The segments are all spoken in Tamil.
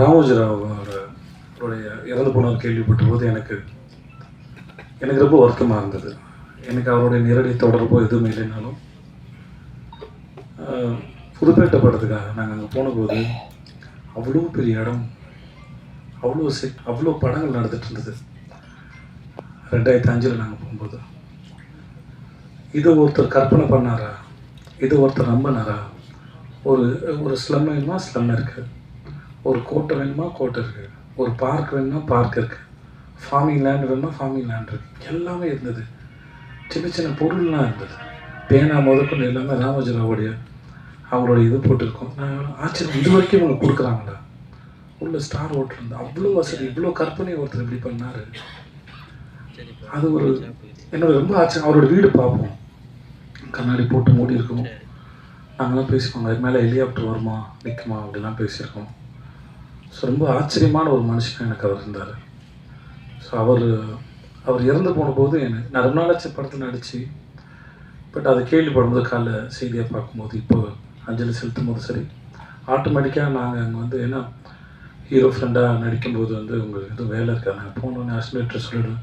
ராமோஜிராவ் அவருடைய இறந்து போனால் கேள்விப்பட்ட போது எனக்கு எனக்கு ரொம்ப வருத்தமாக இருந்தது. எனக்கு அவருடைய நேரடி தொடர்போ எதுவும் இல்லைனாலும் புதுப்பேட்டை படத்துக்காக நாங்கள் அங்கே போனபோது அவ்வளோ பெரிய இடம் அவ்வளோ செட் அவ்வளோ படங்கள் நடந்துட்டு இருந்தது. ரெண்டாயிரத்தி அஞ்சில் நாங்கள் போகும்போது. இதை ஒருத்தர் கற்பனை பண்ணாரா? இதை ஒருத்தர் நம்பினாரா? ஒரு ஒரு ஸ்லம் ஸ்லம் இருக்குது ஒரு கோட்டை வேணுமா? கோட்டை இருக்குது ஒரு பார்க் வேணுமா? பார்க் இருக்குது ஃபார்மிங் லேண்ட் வேணுமா? ஃபார்மிங் லேண்ட் இருக்குது எல்லாமே இருந்தது. சின்ன சின்ன பொருள்லாம் இருந்தது. பேனா முதற்கொண்டு எல்லாமே ராமோஜராவுடைய அவங்களுடைய இது போட்டிருக்கோம். நான் ஆச்சரியம். இது வரைக்கும் இவங்க கொடுக்குறாங்கடா உள்ள ஸ்டார் ஹோட்டல் இருந்து அவ்வளோ வசதி இவ்வளோ கற்பனை ஒருத்தர் இப்படி பண்ணார். அது ஒரு என்னோட ரொம்ப ஆச்சரியம். அவரோட வீடு பார்ப்போம். கண்ணாடி போட்டு மூடி இருக்கும் நாங்களாம் பேசிக்கோங்க அது மேலே ஹெலிகாப்டர் வருமா நிற்குமா அப்படிலாம் பேசியிருக்கோம். ஸோ ரொம்ப ஆச்சரியமான ஒரு மனுஷன் எனக்கு அவர் இருந்தார். ஸோ அவர் அவர் இறந்து போனபோது எனக்கு நான் ரொம்ப நாளாச்சு படத்தில் நடித்து பட் அதை கேள்விப்படும்போது காலைல செய்தியாக பார்க்கும்போது இப்போ அஞ்சலி செலுத்தும் போது சரி ஆட்டோமேட்டிக்காக நாங்கள் அங்கே வந்து ஏன்னா ஹீரோ ஃப்ரெண்டாக நடிக்கும்போது வந்து உங்களுக்கு எதுவும் வேலை இருக்காது நாங்கள் போனோடனே அஸ்மிலேட்டர் சொல்லிவிடுவேன்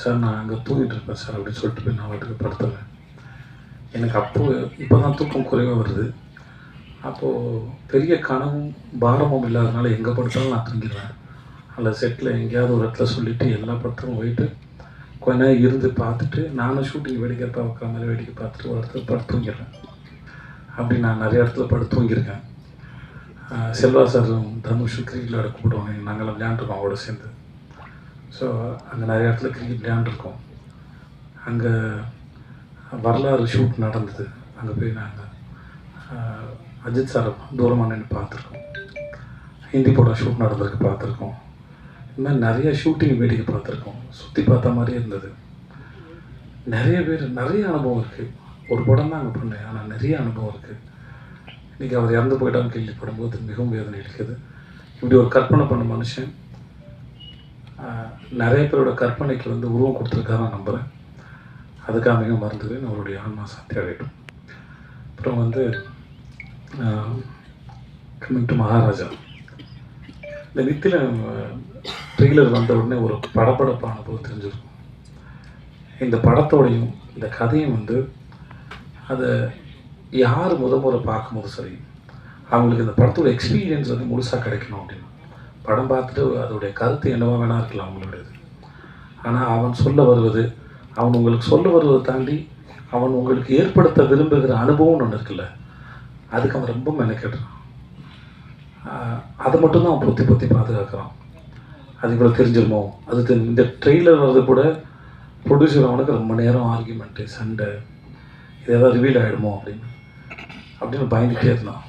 சார் நான் அங்கே தூங்கிட்டு இருப்பேன் சார் அப்படின்னு சொல்லிட்டு போய் நான் வாட்டுக்கு படுத்துவேன் எனக்கு அப்போ இப்போ தான் தூக்கம் குறைவாக வருது. அப்போது பெரிய கனவும் பாரமும் இல்லாதனால எங்கே படுத்தாலும் நான் தூங்கிடுவேன். அதில் செட்டில் எங்கேயாவது ஒரு இடத்துல சொல்லிவிட்டு எல்லா படத்துக்கும் போயிட்டு கொஞ்ச நேரம் இருந்து பார்த்துட்டு நானும் ஷூட்டிங் வேடிக்கை பார்க்குற மாதிரி வேடிக்கை பார்த்துட்டு ஒரு இடத்துல படுத்து தூங்கிடுறேன். அப்படி நான் நிறைய இடத்துல படுத்து தூங்கியிருக்கேன். செல்வா சாரும் தனுஷும் கிரிக்கெட் விளையாட கூப்பிடுவாங்க. நாங்களாம் விளையாண்டுருக்கோம் அவரோட சேர்ந்து. ஸோ அங்கே நிறைய இடத்துல கிரிக்கெட் விளையாண்டுருக்கோம். அங்கே வரலாறு ஷூட் நடந்தது. அங்கே போய் நாங்கள் அஜித் சாரை தூரமாக நின்று பார்த்துருக்கோம். ஹிந்தி படம் ஷூட் நடந்திருக்கு பார்த்துருக்கோம். இந்த மாதிரி நிறைய ஷூட்டிங் வேடிக்கை பார்த்துருக்கோம். சுற்றி பார்த்த மாதிரியே இருந்தது. நிறைய பேர் நிறைய அனுபவம் இருக்குது ஒரு படம் தான் அங்கே பண்ணேன். ஆனால் நிறைய அனுபவம் இருக்குது இன்றைக்கி அவர் இறந்து போயிட்டான்னு கேள்விப்படும்போது மிகவும் வேதனை இருக்குது இப்படி ஒரு கற்பனை பண்ண மனுஷன் நிறைய பேரோட கற்பனைக்கு வந்து உருவம் கொடுத்துருக்காரு நான் நம்புகிறேன் அதுக்காக மிக மறந்துக்கிறேன் அவருடைய ஆன்மா சாந்தி அடையட்டும் அப்புறம் வந்து கம்மிங் டு மகாராஜா. இந்த நித்தில ட்ரெய்லர் வந்த உடனே ஒரு படப்படப்பான போது தெரிஞ்சிருக்கும். இந்த படத்தோடையும் இந்த கதையும் வந்து அதை யார் முத முறை பார்க்கும்போது சரி அவங்களுக்கு இந்த படத்தோட எக்ஸ்பீரியன்ஸ் வந்து முழுசாக கிடைக்கணும் அப்படின்னு. படம் பார்த்துட்டு அதோடைய கருத்து என்னவா வேணா இருக்கலாம் அவங்களுடையது. ஆனால் அவன் சொல்ல வருவது அவன் உங்களுக்கு சொல்ல வருவதை தாண்டி அவன் உங்களுக்கு ஏற்படுத்த விரும்புகிற அனுபவம்னு ஒன்று இருக்குல்ல அதுக்கு அவன் ரொம்ப மெனக்கெடுறான். ஆஹ் அதை மட்டும்தான் அவன் பொத்தி பொத்தி பாதுகாக்கிறான். அது இவ்வளோ தெரிஞ்சிருமோ? அது இந்த ட்ரெய்லர் வர்றது கூட ப்ரொடியூசர் அவனுக்கு ரொம்ப நேரம் ஆர்கியூமெண்ட்டு சண்டை இது ஏதாவது ரிவீல் ஆகிடுமோ அப்படின்னு. அப்படின்னு பயந்துகிட்டே இருந்தான்.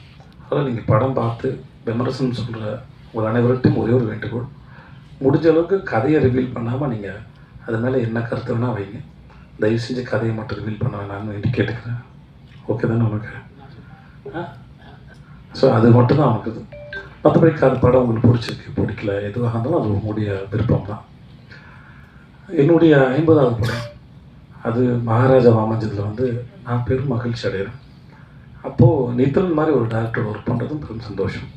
அதனால் நீங்கள் படம் பார்த்து விமர்சனம் சொல்கிற உங்கள் அனைவர்கிட்டையும் ஒரே ஒரு வேண்டுகோள். முடிஞ்ச அளவுக்கு கதையை ரிவீல் பண்ணாமல் நீங்கள் அது மேலே என்ன கருத்து வேணால் வைங்க. தயவு செஞ்சு கதையை மட்டும் ரிவீல் பண்ண வேணாம்னு வேண்டி கேட்டுக்கிறேன். ஓகே தானே உனக்கு? ஸோ அது மட்டும்தான் அவனுக்கு மற்றபடி அந்த படம் உங்களுக்கு பிடிச்சிருக்கு பிடிக்கல எதுவாக இருந்தாலும் அது உங்களுடைய விருப்பம் தான் என்னுடைய ஐம்பதாவது படம் அது மகாராஜா வாமஞ்சத்தில் வந்து நான் பெரும் மகிழ்ச்சி அடைகிறேன். அப்போது நித்தன் மாதிரி ஒரு டேரக்டர் ஒர்க் பண்ணுறதும் பெரும் சந்தோஷம்.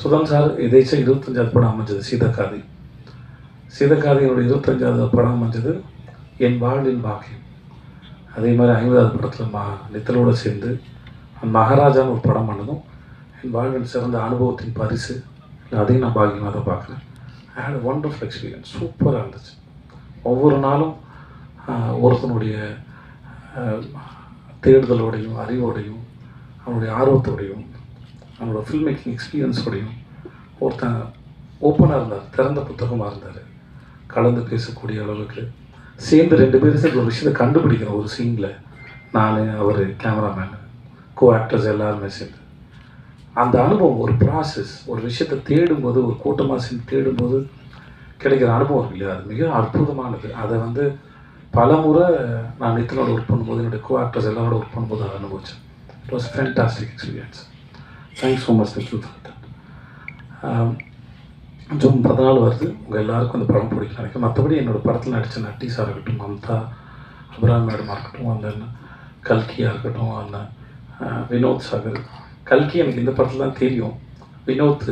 சுதன் சார் எதேச்சும் இருபத்தஞ்சாவது படம் அமைஞ்சது சீதக்காதி. சீதக்காதியோட இருபத்தஞ்சாவது படம் அமைஞ்சது என் வாழ்வின் பாக்கியம். அதே மாதிரி ஐம்பதாவது படத்தில் மா நித்தலோடு சேர்ந்து மகாராஜான்னு ஒரு படம் பண்ணதும் என் வாழ்வின் சிறந்த அனுபவத்தின் பரிசு. அதையும் நான் பாக்கியமாக தான் பார்க்குறேன் ஐ ஹேட் ஒண்டர்ஃபுல் எக்ஸ்பீரியன்ஸ் சூப்பராக இருந்துச்சு. ஒவ்வொரு நாளும் ஒருத்தனுடைய தேடுதலோடையும் அறிவோடையும் அவனுடைய ஆர்வத்தோடையும் அவனோட ஃபில்ம் மேக்கிங் எக்ஸ்பீரியன்ஸோடையும் ஒருத்தன் ஓப்பனாக இருந்தார் திறந்த புத்தகமாக இருந்தார். கலந்து பேசக்கூடிய அளவுக்கு. சேர்ந்து ரெண்டு பேரும் சேர்ந்து ஒரு விஷயத்தை கண்டுபிடிக்கிற ஒரு சீனில் நான் அவர் கேமராமேன் கோ ஆக்டர்ஸ் எல்லாருமே சேர்ந்து. அந்த அனுபவம் ஒரு ப்ராசஸ் ஒரு விஷயத்தை தேடும்போது ஒரு கூட்டமாக சேர்ந்து தேடும்போது கிடைக்கிற அனுபவம் இல்லையா? அது மிக அற்புதமானது. அதை வந்து பல முறை நான் நித்தனோட ஒர்க் பண்ணும்போது என்னுடைய கோ ஆக்டர்ஸ் எல்லாரோட ஒர்க் பண்ணும்போது அதை அனுபவிச்சேன். It was fantastic experience thanks so much நிச்சல் that June பதினாலு வருது. உங்கள் எல்லாருக்கும் அந்த படம் பிடிக்கும் நினைக்கிறேன். மற்றபடி என்னோடய படத்தில் நடித்த நட்டீஸாக இருக்கட்டும் மம்தா அபிராம் மேடமாக இருக்கட்டும் அந்த கல்கியாக இருக்கட்டும் அந்த வினோத் சாகர். கல்கி எனக்கு இந்த படத்தில் தான் தெரியும். வினோத்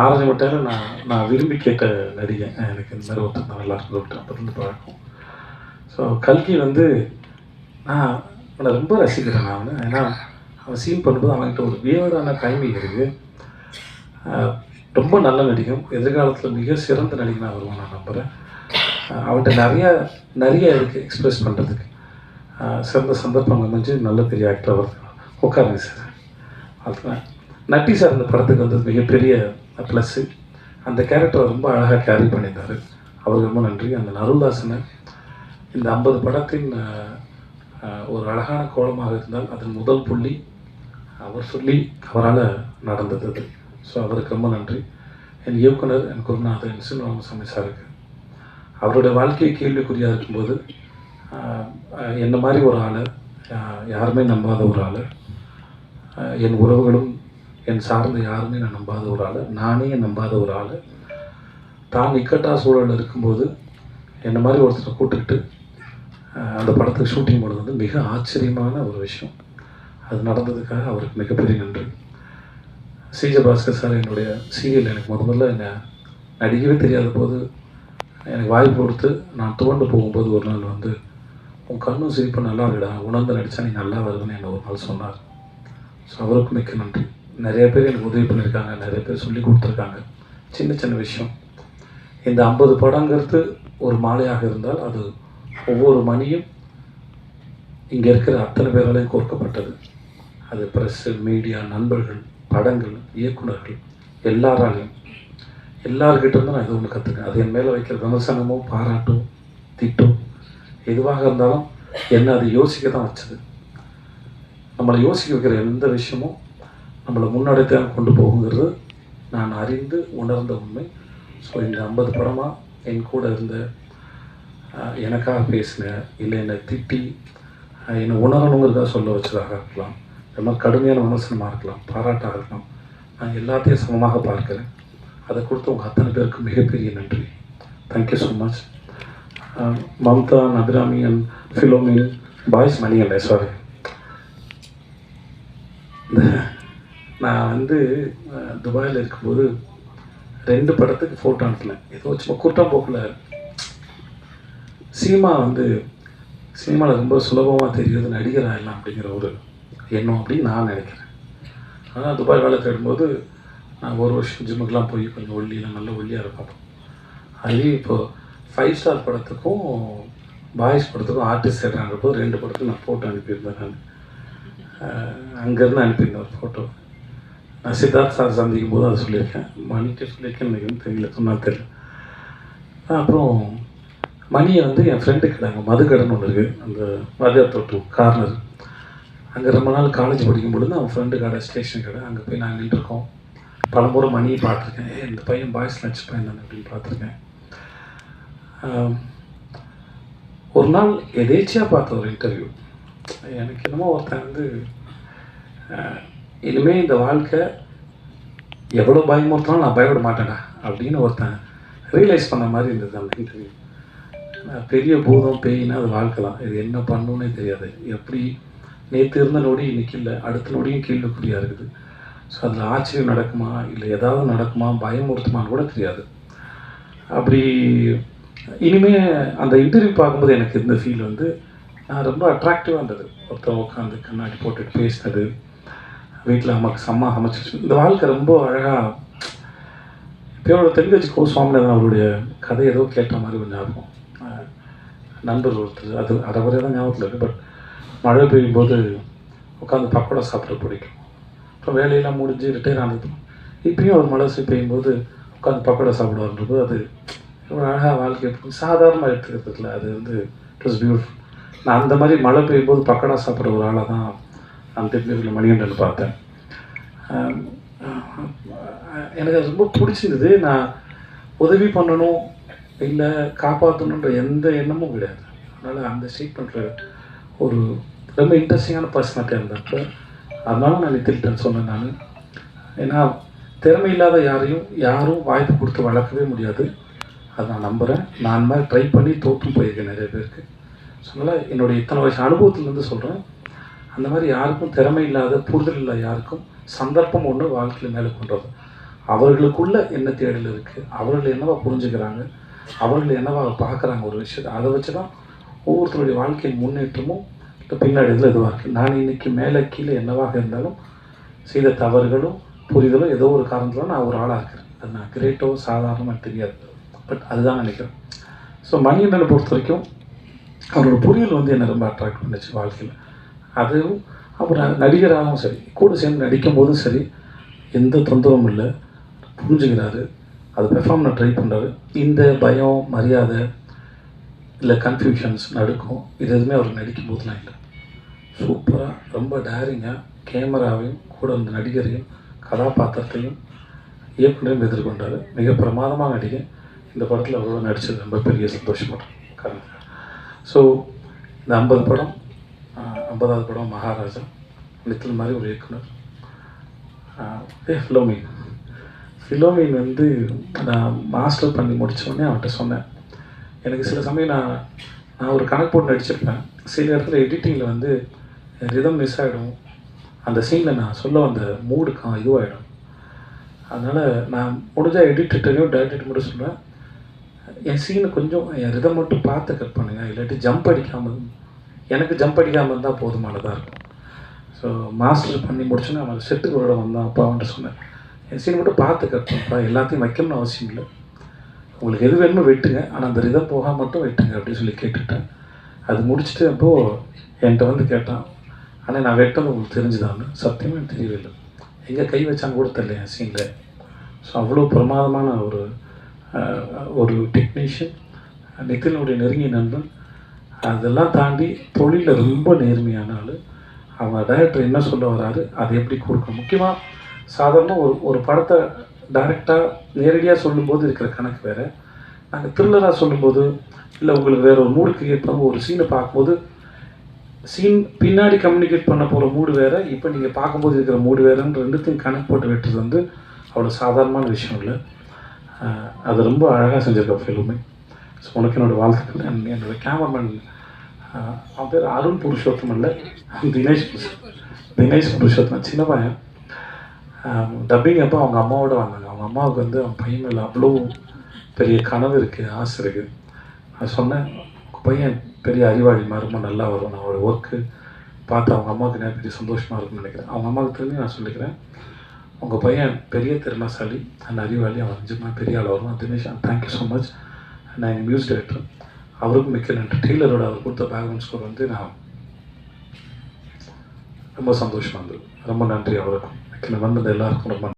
ஆரஞ்சு மிட்டாயில் நான் நான் விரும்பி கேட்ட நடிகை எனக்கு இந்த மாதிரி ஒருத்தர் நல்லா இருக்கும் அப்போருந்து பழக்கம். ஸோ கல்கி வந்து நான் அவனை ரொம்ப ரசிக்கிறேன் நான் அவனை. ஏன்னா அவன் சீன் பண்ணும்போது அவன்கிட்ட ஒரு வியவரான டைமிங் இருக்குது ரொம்ப நல்ல நடிகம் எதிர்காலத்தில் மிக சிறந்த நடிகனாக வருவான் நான் நம்புகிறேன் அவன்கிட்ட நிறையா நிறைய இருக்குது எக்ஸ்பிரஸ் பண்ணுறதுக்கு சிறந்த சந்தர்ப்பம் அமைஞ்சு நல்ல பெரிய ஆக்டர் வருது உட்காருங்க சார். அதுதான் நட்டி சார் அந்த படத்துக்கு வந்து மிகப்பெரிய ப்ளஸ்ஸு அந்த கேரக்டரை ரொம்ப அழகாக கேரி பண்ணியிருந்தார். அவருக்கு ரொம்ப நன்றி. அந்த நருள்தாசனை இந்த ஐம்பது படத்தின் ஒரு அழகான கோலமாக இருந்தால் அதன் முதல் புள்ளி அவர் சொல்லி அவரால் நடந்தது அது. ஸோ அவருக்கு ரொம்ப நன்றி. என் இயக்குனர் என் குருநாதர் என் சிவராமசாமி சாருக்கு. அவருடைய வாழ்க்கையை கேள்விக்குறியாக இருக்கும்போது என்ன மாதிரி ஒரு ஆளை? யாருமே நம்பாத ஒரு ஆள். என் உறவுகளும் என் சார்ந்த யாருமே நான் நம்பாத ஒரு ஆள். நானே நம்பாத ஒரு ஆள். தான் இக்கட்டா சூழலில் இருக்கும்போது என்ன மாதிரி ஒருத்தரை கூப்பிட்டுக்கிட்டு அந்த படத்துக்கு ஷூட்டிங் போனது வந்து மிக ஆச்சரியமான ஒரு விஷயம். அது நடந்ததுக்காக அவருக்கு மிகப்பெரிய நன்றி. சிஜ பாஸ்கர் சார் என்னுடைய சீரியல் எனக்கு முத முதல்ல என்ன நடிக்கவே தெரியாத போது எனக்கு வாய்ப்பு கொடுத்து நான் துவண்டு போகும்போது ஒரு நாள் வந்து உன் கண்ணும் சிரிப்பு நல்லா இருக்குடா. உணர்ந்து நடித்தா நீ நல்லா வருதுன்னு என்னை ஒரு நாள் சொன்னார். ஸோ அவருக்கு மிக்க நன்றி. நிறைய பேர் எனக்கு உதவி பண்ணியிருக்காங்க நிறைய பேர் சொல்லி கொடுத்துருக்காங்க. சின்ன சின்ன விஷயம். இந்த ஐம்பது படங்கிறது ஒரு மாலையாக இருந்தால் அது ஒவ்வொரு மணியும் இங்கே இருக்கிற அத்தனை பேராலையும் கோர்க்கப்பட்டது. அது ப்ரெஸ்ஸு மீடியா நண்பர்கள் படங்கள் இயக்குனர்கள் எல்லாராலையும். எல்லார்கிட்ட இருந்தும் நான் இது ஒன்று கற்றுக்கேன் அது என் மேலே வைக்கிற விமர்சனமோ பாராட்டோ திட்டோ எதுவாக இருந்தாலும் என்ன அது யோசிக்க தான் வச்சது. நம்மளை யோசிக்க வைக்கிற எந்த விஷயமும் நம்மளை முன்னாடி கொண்டு போகுங்கிறது நான் அறிந்து உணர்ந்த உண்மை. ஸோ இந்த ஐம்பது படமாக என் கூட இருந்த எனக்காக பேசின இல்லை என்னை திட்டி என்னை உணரணுங்கிறதா சொல்ல வச்சதாக இருக்கலாம். இந்த மாதிரி கடுமையான விமர்சனமாக இருக்கலாம் பாராட்டாக இருக்கலாம். நான் எல்லாத்தையும் சமமாக பார்க்கிறேன். அதை கொடுத்து உங்கள் அத்தனை பேருக்கு மிகப்பெரிய நன்றி. Thank you so much Mamta அபிராமியன் and ஃபிலோமின் பாய்ஸ் மணியல்ல சாரி நான் வந்து துபாயில் இருக்கும்போது ரெண்டு படத்துக்கு ஃபோட்டோ அனுப்பினேன். ஏதோ சும்மா கூட்டம்போக்கில் சினிமா வந்து சினிமாவில் ரொம்ப சுலபமாக தெரியுது நடிகராக ஆயிடலாம் அப்படிங்கிற ஒரு எண்ணம் அப்படின்னு நான் நினைக்கிறேன். ஆனால் துபாய் வேலை தேடும்போது நான் ஒரு வருஷம் ஜிம்முக்கெலாம் போய் கொஞ்சம் ஒல்லியெல்லாம் நல்ல ஒல்லியாக இருப்போம் அதுலேயும் இப்போ ஃபைவ் ஸ்டார் படத்துக்கும் பாய்ஸ் படத்துக்கும் ஆர்டிஸ்ட் தேடுறாங்க போது ரெண்டு படத்துக்கும் நான் ஃபோட்டோ அனுப்பியிருந்தேன் நான். அங்கேருந்து அனுப்பியிருந்தேன் ஒரு ஃபோட்டோ நான் சித்தார்த் சார் சந்திக்கும் போது அதை சொல்லியிருக்கேன். மணிக்கு சொல்லியிருக்கேன் எனக்கு தெரியல சொன்னால் தெரியல. அப்புறம் மணியை வந்து என் ஃப்ரெண்டு கடை மது மதுக்கடைன்னு ஒன்று இருக்குது அந்த வாதியார் தொட்டு கார்னர் அங்கே ரொம்ப நாள் காலேஜ் படிக்கும் பொழுது அவன் ஃப்ரெண்டு கடை ஸ்டேஷன் கடை அங்கே போய் நாங்கள் நின்றுருக்கோம். பலமுறை மணியை பார்த்துருக்கேன். ஏ இந்த பையன் பாய்ஸ் நடிச்சு பையன் தானே அப்படின்னு பார்த்துருக்கேன். ஒரு நாள் எதேச்சியாக பார்த்த ஒரு இன்டர்வியூ எனக்கு என்னமோ ஒருத்தன் வந்து இனிமேல் இந்த வாழ்க்கை எவ்வளோ பயமுறுத்தாலும் நான் பயப்பட மாட்டேன்டா அப்படின்னு ஒருத்தன் ரியலைஸ் பண்ண மாதிரி இருந்தது அந்த இன்டர்வியூ பெரிய பூதம் பேயினா அது வாழ்க்கலாம் இது என்ன பண்ணுன்னே தெரியாது. எப்படி நேற்று இருந்த நொடி இன்னைக்கு இல்லை அடுத்த நொடியும் கேள்விக்குறியாக இருக்குது. ஸோ அதில் ஆச்சரியம் நடக்குமா? இல்லை ஏதாவது நடக்குமா? பயமுறுத்துமான்னு கூட தெரியாது. அப்படி இனிமே அந்த இன்டர்வியூ பார்க்கும்போது எனக்கு இருந்த ஃபீல் வந்து நான் ரொம்ப அட்ராக்டிவாக இருந்தது. ஒருத்தன் உட்காந்து கண்ணாடி போட்டுட்டு பேசினது. வீட்டில் அம்மாக்கு செம்ம அமைச்சு இந்த வாழ்க்கை ரொம்ப அழகாக இப்போயோட தெலுங்கு கோ சுவாமிநாதன் அவருடைய கதை ஏதோ கேட்ட மாதிரி கொஞ்சம் ஞாபகம் நண்பர் ஒருத்தர் அது அதை வரையும் தான் ஞாபகத்தில் இருக்குது பட் மழை பெய்யும் போது உட்காந்து பக்கோடா சாப்பிட பிடிக்கும். அப்புறம் வேலையெல்லாம் முடிஞ்சு ரிட்டையர் ஆனது இப்பயும் ஒரு மழை சீ பெய்யும்போது உட்காந்து பக்கோடா சாப்பிடுவார்ன்றது அது ஒரு அழகாக வாழ்க்கை எப்படி சாதாரணமாக எடுத்துக்கிறதுல அது வந்து இட் வாஸ் பியூட்டிஃபுல் நான் அந்த மாதிரி மழை பெய்யும் போது பக்கோடா சாப்பிட்ற ஒரு ஆளாக தான் நான் திருநெல்வேலி மணிகண்டன் பார்த்தேன். எனக்கு அது ரொம்ப பிடிச்சிருந்தது. நான் உதவி பண்ணணும் இல்லை காப்பாற்றணுன்ற எந்த எண்ணமும் கிடையாது. அதனால் அந்த ஸ்டேட்மெண்ட்டில் ஒரு ரொம்ப இன்ட்ரெஸ்டிங்கான பர்சனாலிட்டியாக இருந்தப்ப அதனால நான் நித்தில்டன் சொன்னேன் நான். ஏன்னா திறமை இல்லாத யாரையும் யாரும் வாய்ப்பு கொடுத்து வளர்க்கவே முடியாது. அதை நான் நம்புகிறேன் நான் அந்த மாதிரி ட்ரை பண்ணி தோற்றும் போயிருக்கேன் நிறைய பேருக்கு. ஸோ அதனால் என்னுடைய இத்தனை வருஷம் அனுபவத்துலேருந்து சொல்கிறேன் அந்த மாதிரி யாருக்கும் திறமை இல்லாத புரிதல் இல்லை யாருக்கும் சந்தர்ப்பம் ஒன்று வாழ்க்கையில் மேலே கொண்டு வரும். அவர்களுக்குள்ள என்ன தேடல் இருக்குது அவர்கள் என்னவா புரிஞ்சுக்கிறாங்க? அவர்கள் என்னவா பார்க்குறாங்க ஒரு விஷயத்தை? அதை வச்சு தான் ஒவ்வொருத்தருடைய வாழ்க்கையின் முன்னேற்றமும் இல்லை பின்னாடி இதில் இதுவாக இருக்குது நான் இன்னைக்கு மேலே கீழே என்னவாக இருந்தாலும் செய்த தவறுகளும் புரிதலும் ஏதோ ஒரு காரணத்தில் நான் ஒரு ஆளாக இருக்கிறேன். அது நான் கிரேட்டோ சாதாரணமாக தெரியாது. பட் அதுதான் நினைக்கிறேன். ஸோ மணியண்ணனை பொறுத்த வரைக்கும் அவரோட புரியல் வந்து என்னை ரொம்ப அட்ராக்ட் பண்ணுச்சு வாழ்க்கையில். அதுவும் அப்புறம் நடிகராகவும் சரி கூட சேர்ந்து நடிக்கும் போதும் சரி எந்த தொந்தரவும் இல்லை. புரிஞ்சுக்கிறாரு. அது பெர்ஃபார்ம் நான் ட்ரை பண்ணுறாரு இந்த பயம் மரியாதை இல்லை கன்ஃபியூஷன்ஸ் நடுக்கும். இது எதுவுமே அவர் நடிக்கும் போதெல்லாம் இல்லை சூப்பராக ரொம்ப டேரிங்காக கேமராவையும் கூட அந்த நடிகரையும் கதாபாத்திரத்தையும் இயக்குனரையும் எதிர்கொண்டார். மிக பிரமாதமாக நடிகை. இந்த படத்தில் அவரோட நடித்தது ரொம்ப பெரிய சந்தோஷப்படுறேன் கரெக்டாக ஸோ இந்த ஐம்பது படம் ஐம்பதாவது படம் மகாராஜா நித்தில் மாதிரி ஒரு இயக்குனர். ஏ ஃபிலோமின். ஃபிலோமின் வந்து நான் மாஸ்டர் பண்ணி முடித்தோடனே அவன்கிட்ட சொன்னேன். எனக்கு சில சமயம் நான் நான் ஒரு கணக்கு போட்டு நடிச்சிருப்பேன். சில இடத்துல எடிட்டிங்கில் வந்து ரிதம் மிஸ் ஆகிடும் அந்த சீனில் நான் சொல்ல வந்த மூடு இதுவாகிடும் அதனால் நான் முடிஞ்சால் எடிட்டர்டையும் டேரக்டர் மட்டும் சொல்லுவேன் என் சீனை கொஞ்சம் என் ரிதம் மட்டும் பார்த்து கட் பண்ணுங்கள் இல்லாட்டி ஜம்ப் அடிக்காமல் எனக்கு ஜம்ப் அடிக்காமல் இருந்தால் போதுமானதாக இருக்கும். ஸோ மாஸ்டர் பண்ணி முடிச்சோன்னே அவன் செட்டுக்கு விட வந்தான் அப்பா சொன்னேன் என் சீன் மட்டும் பார்த்து கட்டணும்ப்பா எல்லாத்தையும் வைக்கணும்னு அவசியம் இல்லை. உங்களுக்கு எது வேணுமோ வெட்டுங்க ஆனால் அந்த ரிதம் போக மட்டும் வெட்டுங்க அப்படின்னு சொல்லி கேட்டுட்டேன். அது முடிச்சுட்டு அப்போது என்கிட்ட வந்து கேட்டான் ஆனால் நான் வெட்டது உங்களுக்கு தெரிஞ்சுதான்னு. சத்தியமாக எனக்கு தெரியவே இல்லை எங்கே கை வச்சான்னு கூட தெரியல என் சீனில் ஸோ அவ்வளோ பிரமாதமான ஒரு ஒரு டெக்னீஷியன் நிதினுடைய நெருங்கிய நண்பன் அதெல்லாம் தாண்டி தொழிலில் ரொம்ப நேர்மையான ஆள் அவங்க டைரக்டர் என்ன சொல்ல வராரு அதை எப்படி கொடுக்கணும்? முக்கியமாக சாதாரண ஒரு ஒரு படத்தை டைரெக்டாக நேரடியாக சொல்லும்போது இருக்கிற கணக்கு வேறு. நாங்கள் த்ரில்லராக சொல்லும்போது இல்லை உங்களுக்கு வேற ஒரு மூடு கிரியேட் பண்ண ஒரு சீனை பார்க்கும்போது சீன் பின்னாடி கம்யூனிகேட் பண்ண போகிற மூடு வேறு இப்போ நீங்கள் பார்க்கும்போது இருக்கிற மூடு வேறுன்னு ரெண்டுத்தையும் கணக்கு போட்டு வெட்டுறது வந்து அவ்வளோ சாதாரணமான விஷயம் இல்லை. அது ரொம்ப அழகாக செஞ்சிருக்க ஃபில்மே ஸோ உனக்கு என்னோட வாழ்த்துக்கள். என்னோடய என்னோட கேமராமேன் அவன் பேர் அருண் புருஷோத்தம் இல்லை தினேஷ் தினேஷ் புருஷோத்தம் சின்ன பையன். டப்பிங் அப்போ அவங்க அம்மாவோட வந்தாங்க. அவங்க அம்மாவுக்கு வந்து அவங்க பையன் மேலே அவ்வளோ பெரிய கனவு இருக்குது ஆசை இருக்குது நான் சொன்னேன் உங்கள் பையன் பெரிய அறிவாளி மாதிரி நல்லா வரும். நான் அவரோட ஒர்க்கு பார்த்து அவங்க அம்மாவுக்கு நான் பெரிய சந்தோஷமாக இருக்கும்னு நினைக்கிறேன். அவங்க அம்மாவுக்கு திரும்பி நான் சொல்லிக்கிறேன் உங்கள் பையன் பெரிய திறமைசாலி அந்த அறிவாளி அவன் நிஜமாக பெரிய ஆள் வரும் தினேஷ் தேங்க்யூ ஸோ மச் நான் எங்கள் மியூசிக் டைரக்டர் அவருக்கும் மிக்க நன்றி. டெய்லரோட அவர் கொடுத்த பேக்ரவுண்ட் ஸ்கோர் வந்து நான் ரொம்ப சந்தோஷமாக இருந்தது. ரொம்ப நன்றி அவருக்கும். மிக்க வந்திருந்த எல்லாருக்கும் ரொம்ப